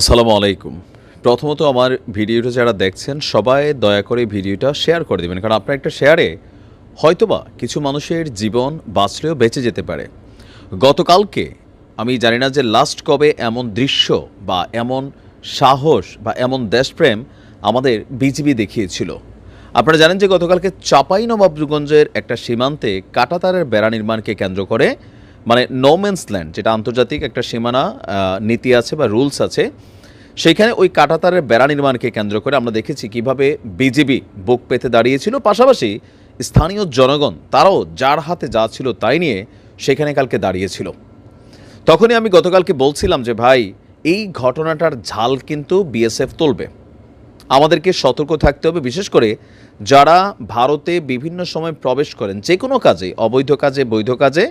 আসসালামু আলাইকুম। প্রথমত আমার ভিডিওটা যারা দেখছেন, সবাই দয়া করে ভিডিওটা শেয়ার করে দেবেন। কারণ আপনার একটা শেয়ারে হয়তোবা কিছু মানুষের জীবন বাঁচলেও বেঁচে যেতে পারে। গতকালকে আমি জানি না যে লাস্ট কবে এমন দৃশ্য বা এমন সাহস বা এমন দেশপ্রেম আমাদের বিজিবি দেখিয়েছিল। আপনারা জানেন যে গতকালকে চাপাই নবাবগঞ্জের একটা সীমান্তে কাটাতারের বেড়া নির্মাণকে কেন্দ্র করে মানে নোম্যান্স ল্যান্ড যেটা আন্তর্জাতিক একটা সীমানা নীতি আছে বা রুলস আছে সেখানে ওই কাটাতারের বেড়া নির্মাণকে কেন্দ্র করে আমরা দেখেছি কীভাবে বিজিবি বুক পেতে দাঁড়িয়েছিল। পাশাপাশি স্থানীয় জনগণ, তারাও যার হাতে যা ছিল তাই নিয়ে সেখানে কালকে দাঁড়িয়েছিল। তখনই আমি গতকালকে বলছিলাম যে, ভাই, এই ঘটনাটার ঝাল কিন্তু বিএসএফ তুলবে। আমাদেরকে সতর্ক থাকতে হবে, বিশেষ করে যারা ভারতে বিভিন্ন সময় প্রবেশ করেন, যে কোনো কাজে, অবৈধ কাজে, বৈধ কাজে,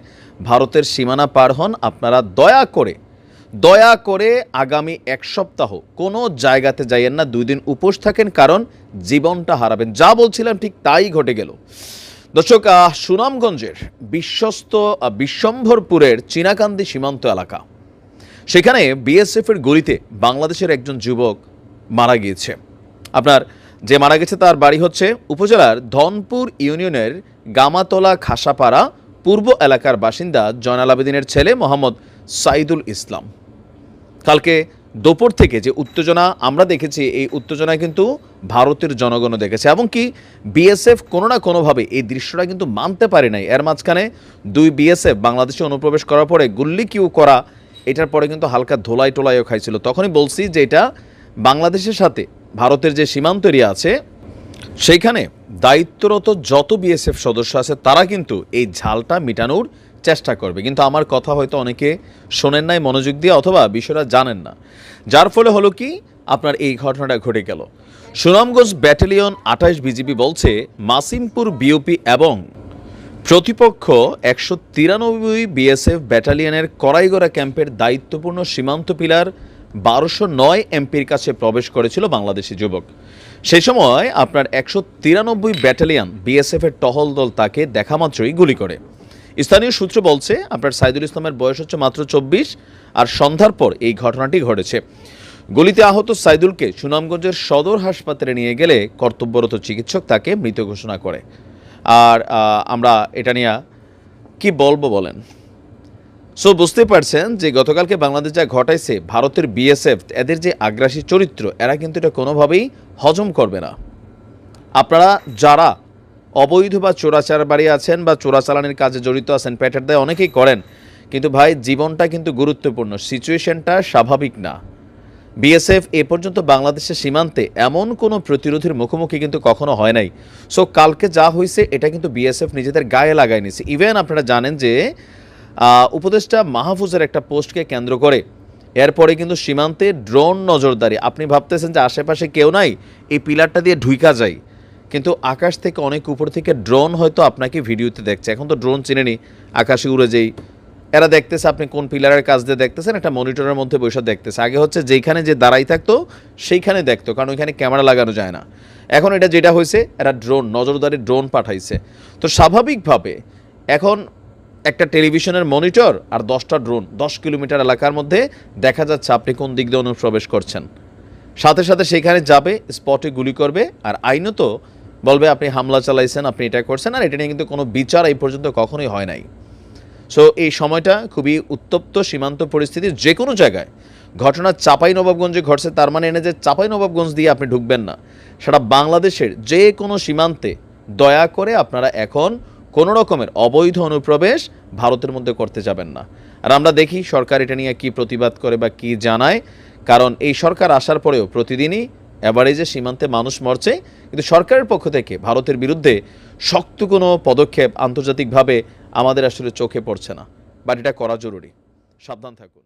ভারতের সীমানা পার হন, আপনারা দয়া করে দয়া করে আগামী এক সপ্তাহ কোনো জায়গাতে যাইয়েন না, দুই দিন উপোস থাকেন, কারণ জীবনটা হারাবেন। যা বলছিলাম ঠিক তাই ঘটে গেল। দর্শক সুনামগঞ্জের বিশ্বস্ত বিশ্বম্ভরপুরের চীনাকান্দি সীমান্ত এলাকা। সেখানে বিএসএফের গুলিতে বাংলাদেশের একজন যুবক মারা গিয়েছে। আপনার যে মারা গেছে তার বাড়ি হচ্ছে উপজেলার ধনপুর ইউনিয়নের গামাতলা খাসাপাড়া পূর্ব এলাকার বাসিন্দা জয়নাল আবেদিনের ছেলে মোহাম্মদ সাইদুল ইসলাম। কালকে দুপুর থেকে যে উত্তেজনা আমরা দেখেছি, এই উত্তেজনা কিন্তু ভারতের জনগণও দেখেছে এবং কি বিএসএফ কোনো না কোনোভাবে এই দৃশ্যটা কিন্তু মানতে পারে নাই। এর মাঝখানে দুই বিএসএফ বাংলাদেশে অনুপ্রবেশ করার পরে গুল্লি কিউ করা, এটার পরে কিন্তু হালকা ধোলাই টোলাইও খাইছিল। তখনই বলছি যে এটা বাংলাদেশের সাথে ভারতের যে সীমান্ত এরিয়া আছে, সেইখানে দায়িত্বরত যত বিএসএফ সদস্য আছে, তারা কিন্তু এই ঝালটা মিটানোর চেষ্টা করবে। কিন্তু আমার কথা হয়তো অনেকে শোনেন নাই, মনোযোগ দিয়ে অথবা বিষয়টা জানেন না। যার ফলে হলো কি, আপনার এই ঘটনাটা ঘটে গেল। সুনামগঞ্জ ব্যাটালিয়ন আঠাশ বিজিবি বলছে, মাসিমপুর বিওপি এবং প্রতিপক্ষ একশো তিরানব্বই বিএসএফ ব্যাটালিয়নের করাইগড়া ক্যাম্পের দায়িত্বপূর্ণ সীমান্ত পিলার বারোশো নয় এমপির কাছে প্রবেশ করেছিল বাংলাদেশি যুবক। সেই সময় আপনার একশো তিরানব্বই ব্যাটালিয়ান বিএসএফ এর টহল দল তাকে দেখা মাত্রই গুলি করে। স্থানীয় সূত্র বলছে, আপনার সাইদুল ইসলামের বয়স হচ্ছে মাত্র চব্বিশ আর সন্ধ্যার পর এই ঘটনাটি ঘটেছে। গুলিতে আহত সাইদুলকে সুনামগঞ্জের সদর হাসপাতালে নিয়ে গেলে কর্তব্যরত চিকিৎসক তাকে মৃত ঘোষণা করে। আর আমরা এটা নিয়ে কি বলব বলেন? সো বুঝতে পারছেন যে গতকালকে বাংলাদেশ যা ঘটাইছে, ভারতের বিএসএফ এদের যে আগ্রাসী চরিত্র, এরা কিন্তু এটা কোনোভাবেই হজম করবে না। আপনারা যারা অবৈধ বা চোরাচার বাড়ি আছেন বা চোরাচালানের কাজে জড়িত আছেন, প্যাটার দেয় অনেকেই করেন, কিন্তু ভাই, জীবনটা কিন্তু গুরুত্বপূর্ণ সিচুয়েশনটা স্বাভাবিক না। বিএসএফ এ পর্যন্ত বাংলাদেশের সীমান্তে এমন কোনো প্রতিরোধের মুখোমুখি কিন্তু কখনো হয় নাই। সো কালকে যা হয়েছে এটা কিন্তু বিএসএফ নিজেদের গায়ে লাগায় নিছে। ইভেন আপনারা জানেন যে উপদেষ্টা মাহফুজের একটা পোস্টকে কেন্দ্র করে। এরপরে কিন্তু সীমান্তে ড্রোন নজরদারি। আপনি ভাবতেছেন যে আশেপাশে কেউ নাই, এই পিলারটা দিয়ে ঢুইকা যায়। কিন্তু আকাশ থেকে অনেক উপর থেকে ড্রোন হয়তো আপনাকে ভিডিওতে দেখছে। এখন তো ড্রোন চিনে চিনেনি, আকাশে উড়ে যেই। এরা দেখতেছে আপনি কোন পিলারের কাজ দিয়ে দেখতেছেন, একটা মনিটরের মধ্যে বসে দেখতেছে। আগে হচ্ছে যেইখানে যে দাঁড়াই থাকতো, সেইখানে দেখতো, কারণ ওইখানে ক্যামেরা লাগানো যায় না। এখন এটা যেটা হয়েছে, এরা ড্রোন, নজরদারি ড্রোন পাঠাইছে। তো স্বাভাবিকভাবে এখন একটা টেলিভিশনের মনিটর আর দশটা ড্রোন, দশ কিলোমিটার এলাকার মধ্যে দেখা যাচ্ছে আপনি কোন দিক দিয়ে অনুপ্রবেশ করছেন। সাথে সাথে সেখানে যাবে, স্পটে গুলি করবে, আর আইনত বলবে আপনি হামলা চালাইছেন, আপনি এটা করছেন, আর এটা নিয়ে কিন্তু কোনো বিচার এই পর্যন্ত কখনোই হয় নাই। সো এই সময়টা খুবই উত্তপ্ত, সীমান্ত পরিস্থিতি যে কোনো জায়গায়। ঘটনা চাপাই নবাবগঞ্জে ঘটছে, তার মানে এনে যে চাপাই নবাবগঞ্জ দিয়ে আপনি ঢুকবেন না। সেটা বাংলাদেশের যে কোনো সীমান্তে দয়া করে আপনারা এখন কোনো রকমের অবৈধ অনুপ্রবেশ ভারতের মধ্যে করতে যাবেন না। আর আমরা দেখি সরকার এটা নিয়ে কী প্রতিবাদ করে বা কী জানায়। কারণ এই সরকার আসার পরেও প্রতিদিনই অ্যাভারেজে সীমান্তে মানুষ মরছে। কিন্তু সরকারের পক্ষ থেকে ভারতের বিরুদ্ধে শক্ত কোনো পদক্ষেপ আন্তর্জাতিকভাবে আমাদের আসলে চোখে পড়ছে না। বাট এটা করা জরুরি। সাবধান থাকুন।